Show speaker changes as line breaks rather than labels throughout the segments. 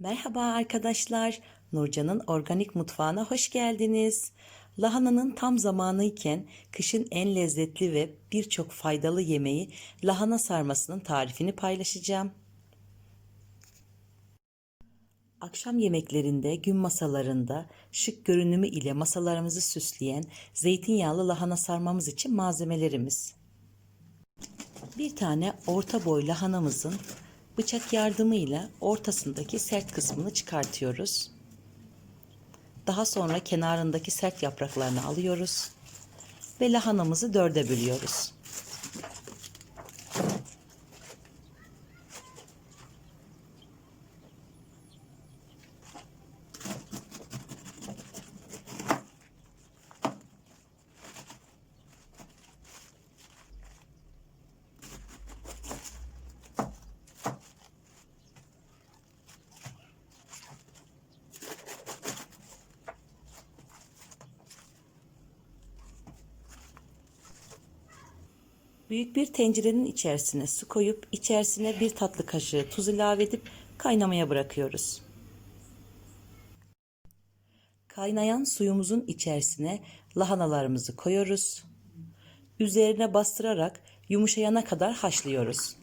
Merhaba arkadaşlar. Nurcan'ın organik mutfağına hoş geldiniz. Lahananın tam zamanı iken kışın en lezzetli ve birçok faydalı yemeği lahana sarmasının tarifini paylaşacağım. Akşam yemeklerinde, gün masalarında şık görünümü ile masalarımızı süsleyen zeytinyağlı lahana sarmamız için malzemelerimiz. Bir tane orta boy lahanamızın bıçak yardımıyla ortasındaki sert kısmını çıkartıyoruz. Daha sonra kenarındaki sert yapraklarını alıyoruz ve lahanamızı dörde bölüyoruz. Büyük bir tencerenin içerisine su koyup içerisine bir tatlı kaşığı tuz ilave edip kaynamaya bırakıyoruz. Kaynayan suyumuzun içerisine lahanalarımızı koyuyoruz. Üzerine bastırarak yumuşayana kadar haşlıyoruz.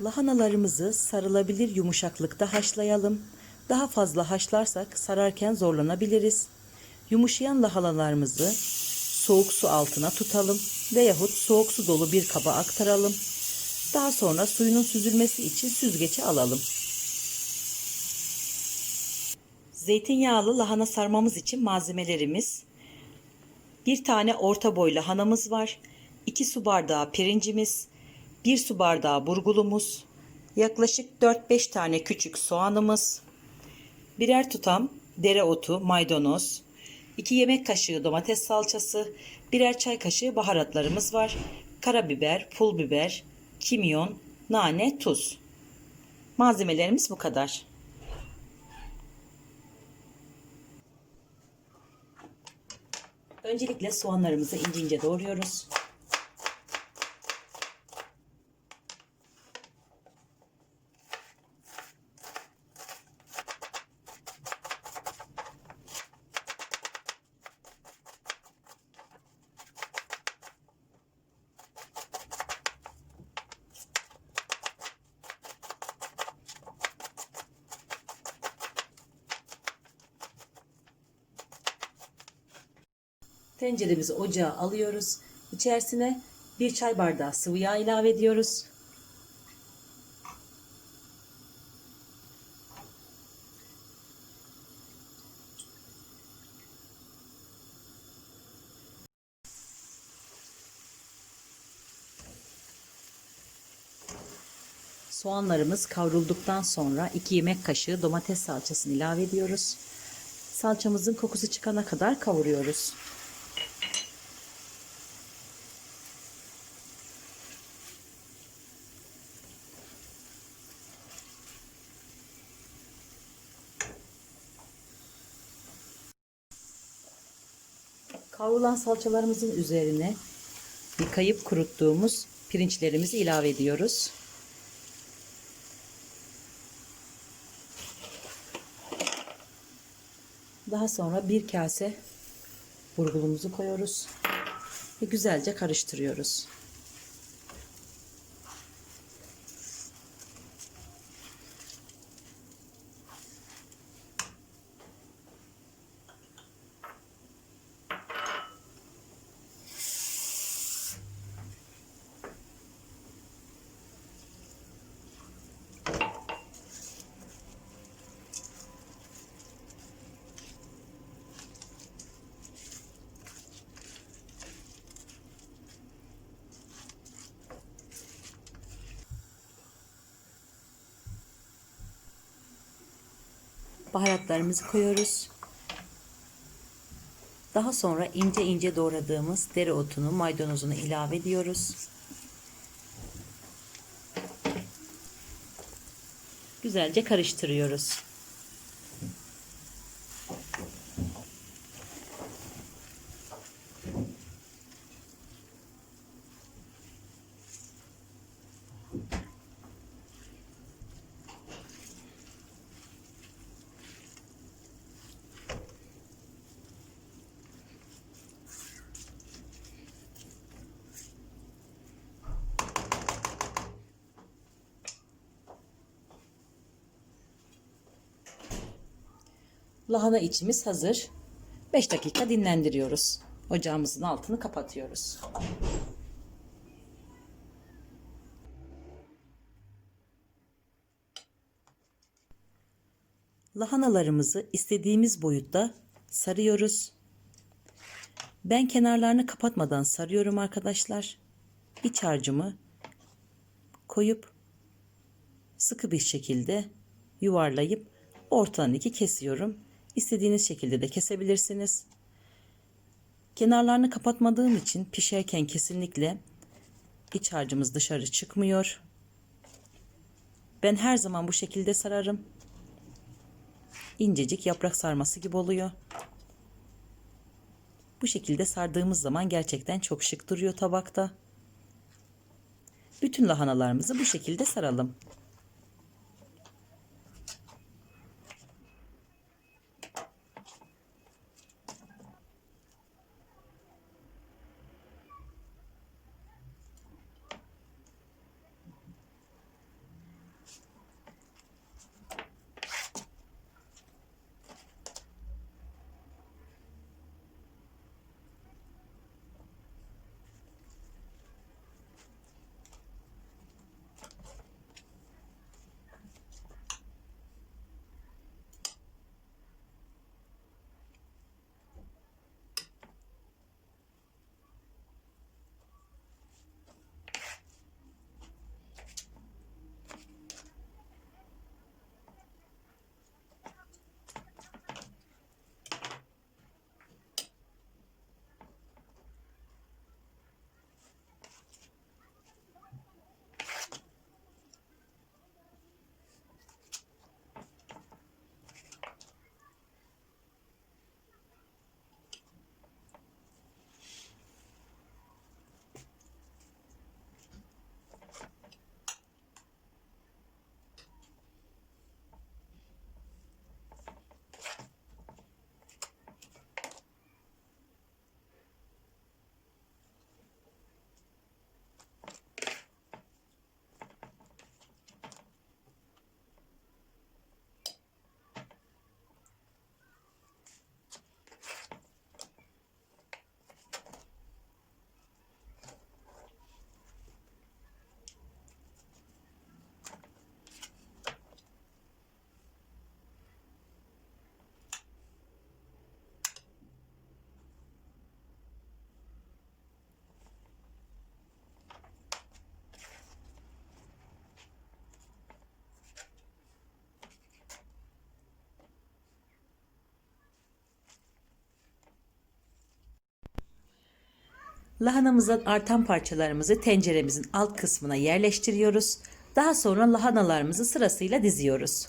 Lahanalarımızı sarılabilir yumuşaklıkta haşlayalım. Daha fazla haşlarsak sararken zorlanabiliriz. Yumuşayan lahanalarımızı soğuk su altına tutalım veyahut soğuk su dolu bir kaba aktaralım. Daha sonra suyunun süzülmesi için süzgece alalım. Zeytinyağlı lahana sarmamız için malzemelerimiz bir tane orta boy lahanamız var. 2 su bardağı pirincimiz, 1 su bardağı burgulumuz, yaklaşık 4-5 tane küçük soğanımız, birer tutam dereotu, maydanoz, 2 yemek kaşığı domates salçası, birer çay kaşığı baharatlarımız var. Karabiber, pul biber, kimyon, nane, tuz. Malzemelerimiz bu kadar. Öncelikle soğanlarımızı ince ince doğruyoruz. Tenceremizi ocağa alıyoruz. İçerisine bir çay bardağı sıvı yağ ilave ediyoruz. Soğanlarımız kavrulduktan sonra 2 yemek kaşığı domates salçasını ilave ediyoruz. Salçamızın kokusu çıkana kadar kavuruyoruz. Kavrulan salçalarımızın üzerine yıkayıp kuruttuğumuz pirinçlerimizi ilave ediyoruz. Daha sonra bir kase burgulumuzu koyuyoruz ve güzelce karıştırıyoruz. Baharatlarımızı koyuyoruz. Daha sonra ince ince doğradığımız dereotunu, maydanozunu ilave ediyoruz. Güzelce karıştırıyoruz. Lahana içimiz hazır. 5 dakika dinlendiriyoruz. Ocağımızın altını kapatıyoruz. Lahanalarımızı istediğimiz boyutta sarıyoruz. Ben kenarlarını kapatmadan sarıyorum arkadaşlar. İç harcımı koyup sıkı bir şekilde yuvarlayıp ortadan iki kesiyorum. İstediğiniz şekilde de kesebilirsiniz. Kenarlarını kapatmadığım için pişerken kesinlikle iç harcımız dışarı çıkmıyor. Ben her zaman bu şekilde sararım. İncecik yaprak sarması gibi oluyor. Bu şekilde sardığımız zaman gerçekten çok şık duruyor tabakta. Bütün lahanalarımızı bu şekilde saralım. Lahanamızdan artan parçalarımızı tenceremizin alt kısmına yerleştiriyoruz. Daha sonra lahanalarımızı sırasıyla diziyoruz.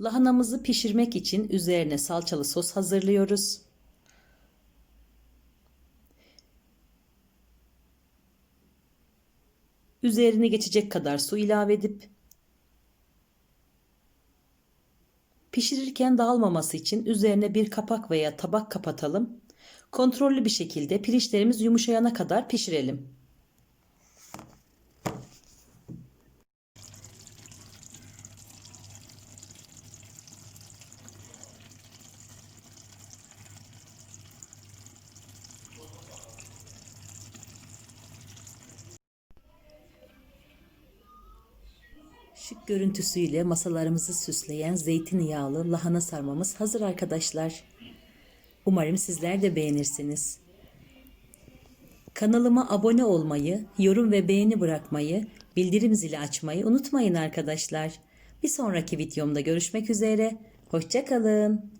Lahanamızı pişirmek için üzerine salçalı sos hazırlıyoruz. Üzerine geçecek kadar su ilave edip Pişirirken dağılmaması için üzerine bir kapak veya tabak kapatalım. Kontrollü bir şekilde pirinçlerimiz yumuşayana kadar pişirelim. Görüntüsüyle masalarımızı süsleyen zeytinyağlı lahana sarmamız hazır arkadaşlar. Umarım sizler de beğenirsiniz. Kanalıma abone olmayı, yorum ve beğeni bırakmayı, bildirim zili açmayı unutmayın arkadaşlar. Bir sonraki videomda görüşmek üzere. Hoşçakalın.